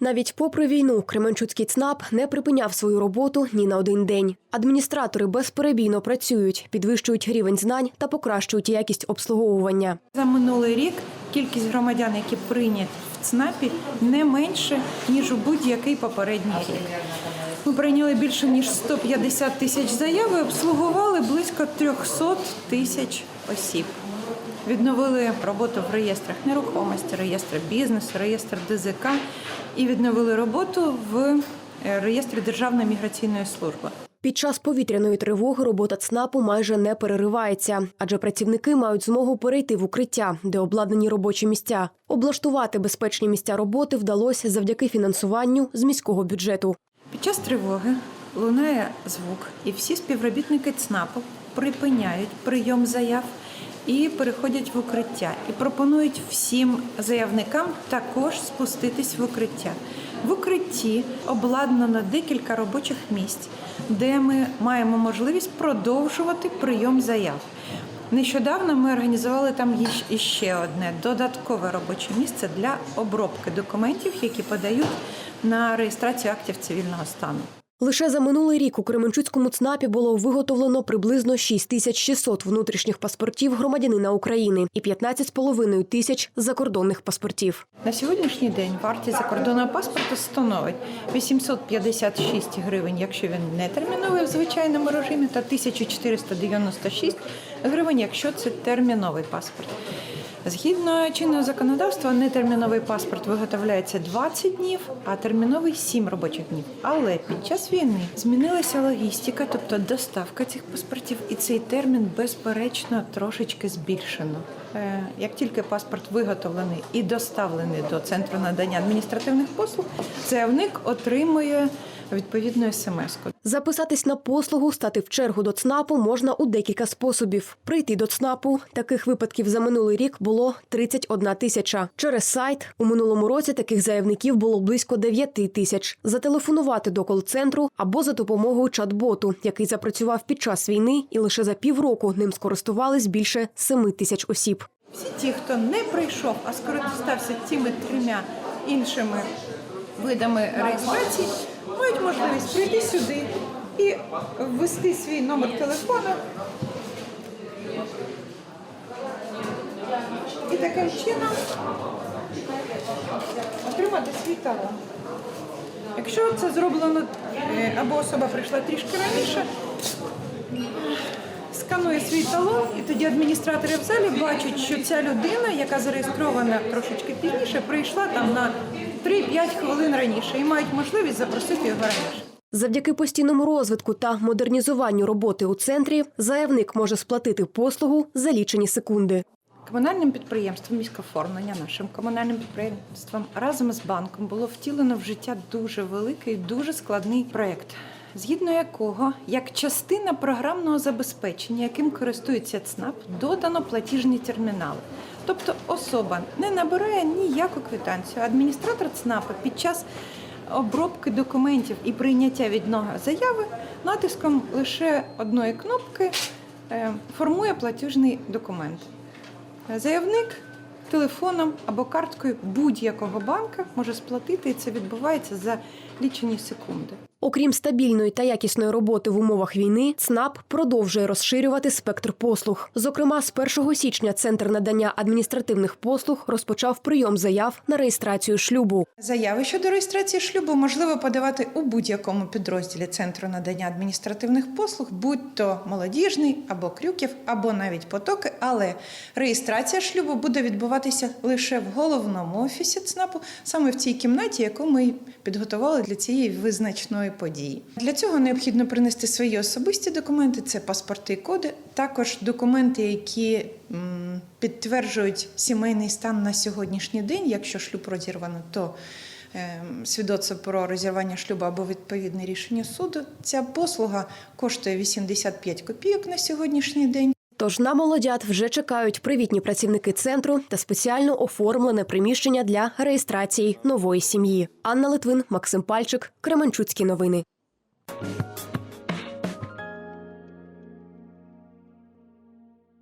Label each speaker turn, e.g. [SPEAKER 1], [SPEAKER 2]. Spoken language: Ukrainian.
[SPEAKER 1] Навіть попри війну, Кременчуцький ЦНАП не припиняв свою роботу ні на один день. Адміністратори безперебійно працюють, підвищують рівень знань та покращують якість обслуговування.
[SPEAKER 2] За минулий рік кількість громадян, які прийняті в ЦНАПі, не менше ніж у будь-який попередній рік. Ми прийняли більше ніж 150 тисяч заяв і обслугували близько 300 тисяч осіб. Відновили роботу в реєстрах нерухомості, реєстрах бізнесу, реєстр ДЗК і відновили роботу в е, реєстрі Державної міграційної служби.
[SPEAKER 1] Під час повітряної тривоги робота ЦНАПу майже не переривається, адже працівники мають змогу перейти в укриття, де обладнані робочі місця. Облаштувати безпечні місця роботи вдалося завдяки фінансуванню з міського бюджету.
[SPEAKER 2] Під час тривоги лунає звук, і всі співробітники ЦНАПу припиняють прийом заяв і переходять в укриття. І пропонують всім заявникам також спуститись в укриття. В укритті обладнано декілька робочих місць, де ми маємо можливість продовжувати прийом заяв. Нещодавно ми організували там іщ- іще одне додаткове робоче місце для обробки документів, які подають на реєстрацію актів цивільного стану.
[SPEAKER 1] Лише за минулий рік у Кременчуцькому ЦНАПі було виготовлено приблизно 6600 внутрішніх паспортів громадянина України і 15,5 тисяч закордонних паспортів.
[SPEAKER 2] На сьогоднішній день вартість закордонного паспорту становить 856 гривень, якщо він не терміновий в звичайному режимі, та 1496 гривень, якщо це терміновий паспорт. Згідно чинного законодавства, нетерміновий паспорт виготовляється 20 днів, а терміновий 7 робочих днів. Але під час війни змінилася логістика, тобто доставка цих паспортів, і цей термін безперечно трошечки збільшено. Е, Як тільки паспорт виготовлений і доставлений до центру надання адміністративних послуг, заявник отримує відповідну смс-ку.
[SPEAKER 1] Записатись на послугу, стати в чергу до ЦНАПу можна у декілька способів. Прийти до ЦНАПу таких випадків за минулий рік було 31 тисяча. Через сайт у минулому році таких заявників було близько 9 тисяч. Зателефонувати до кол-центру або за допомогою чат-боту, який запрацював під час війни, і лише за півроку ним скористувались більше 7 тисяч осіб.
[SPEAKER 2] Всі ті, хто не прийшов, а скористався цими трьома іншими видами реєстрації, мають можливість прийти сюди і ввести свій номер телефону. І таким чином отримати свій талон. Якщо це зроблено е, або особа прийшла трішки раніше, сканує свій талон, і тоді адміністратори в залі бачать, що ця людина, яка зареєстрована трошечки пізніше, прийшла там на 3-5 хвилин раніше і мають можливість запросити його раніше.
[SPEAKER 1] Завдяки постійному розвитку та модернізуванню роботи у центрі заявник може сплатити послугу за лічені секунди.
[SPEAKER 2] Комунальним підприємством міськоформлення, нашим комунальним підприємством разом з банком було втілено в життя дуже великий, дуже складний проєкт, згідно якого, як частина програмного забезпечення, яким користується ЦНАП, додано платіжні термінали. Тобто особа не набирає ніяку квитанцію. Адміністратор ЦНАПа під час обробки документів і прийняття від нього заяви натиском лише одної кнопки е, формує платіжний документ. Заявник телефоном або карткою будь-якого банка може сплатити, і це відбувається за лічені секунди.
[SPEAKER 1] Окрім стабільної та якісної роботи в умовах війни, ЦНАП продовжує розширювати спектр послуг. Зокрема, з 1 січня центр надання адміністративних послуг розпочав прийом заяв на реєстрацію шлюбу.
[SPEAKER 2] Заяви щодо реєстрації шлюбу можливо подавати у будь-якому підрозділі центру надання адміністративних послуг, будь то молодіжний або крюків, або навіть потоки. Але реєстрація шлюбу буде відбуватися лише в головному офісі ЦНАПу, саме в цій кімнаті, яку ми підготували для цієї визначної події. Для цього необхідно принести свої особисті документи, це паспорти і коди, також документи, які підтверджують сімейний стан на сьогоднішній день. Якщо шлюб розірвано, то е, свідоцтво про розірвання шлюбу або відповідне рішення суду. Ця послуга коштує 85 копійок на сьогоднішній день.
[SPEAKER 1] Тож на молодят вже чекають привітні працівники центру та спеціально оформлене приміщення для реєстрації нової сім'ї. Анна Литвин, Максим Пальчик, Кременчуцькі новини.